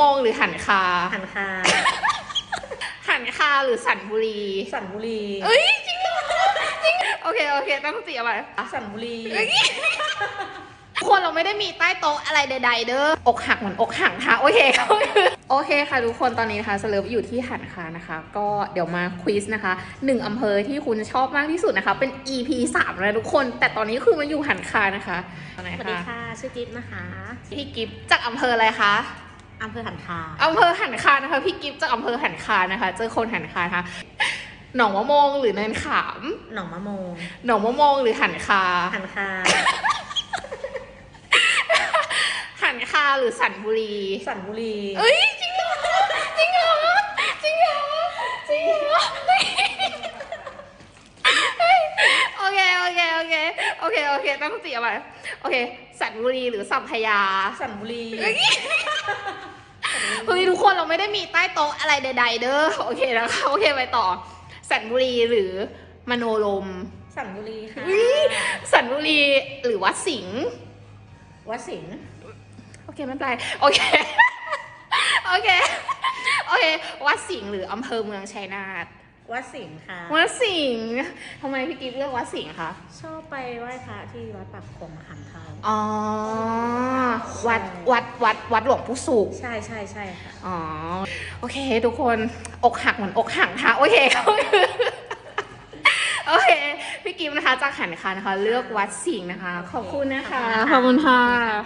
มงหรือหันคา หันคา หันคาหรือสันบุรี สันบุรี เอ้ยจริงเหรอจริง โอเคโอเคต้องจีอะไรอะสันบุรีทุกคนเราไม่ได้มีใต้โต๊ะอะไรใด ๆ เด้อ อกหักเหมือนอกหักนะคะโอเคก็คือโอเคค่ะทุกคนตอนนี้นะคะสเลิฟอยู่ที่หันคานะคะ ก็เดี๋ยวมาควิสนะคะหนึ่งอำเภอที่คุณชอบมากที่สุดนะคะ เป็น EP 3นะทุกคน แต่ตอนนี้คือมาอยู่หันคานะคะตอนไหนสวัสดีคะค่ะชื่อจิ๊บนะคะพี่กิฟต์จากอำเภออะไรคะ อำเภอหันคาอำเภอหันคานะคะ พี่กิฟต์จากอำเภอหันคานะคะ เจอคนหันคานะคะหนองมะโมงหรือเนินขาม หนองมะโมงหนองมะโมงหรือหันคา หันคา หันคาหรือสันบุรี สันบุรี เอ้ยจริงเหรอจริงเหรอจริงเหรอจริงเหรอโอเคโอเคโอ เคโอเคโอเคต้องจีอะไรโอเค สันบุรีหรือสัมพยา สันบุรีเฮ้ยทุกคนเราไม่ได้มีใต้โต๊ะอะไรใดๆเด้อโอเคนะคะโอเคไปต่อ สันบุรีหรือมโนลม สันบุรีค่ะอุ๊ยสันบุรีหรือวัดสิงห์วัดสิงห์โอเคไม่เป็นไรโอเคโอเคโอเควัดสิงห์หรืออำเภอเมืองชัยนาท วัดสิงห์ค่ะ วัดสิงห์ทำไมพี่กิฟเลือกวัดสิงห์คะ ชอบไปไหว้พระที่วัดปากคงมะขามเทาอ๋อ วัดวัดวัดวัดหลวงปู่สุข ใช่ใช่ใช่ค่ะ อ๋อ โอเค ทุกคนอกหักเหมือนอกหักค่ะ โอเคโอเค พี่กิฟนะคะจากหันคานะคะ เลือกวัดสิงห์นะคะ ขอบคุณนะคะ ขอบคุณค่ะ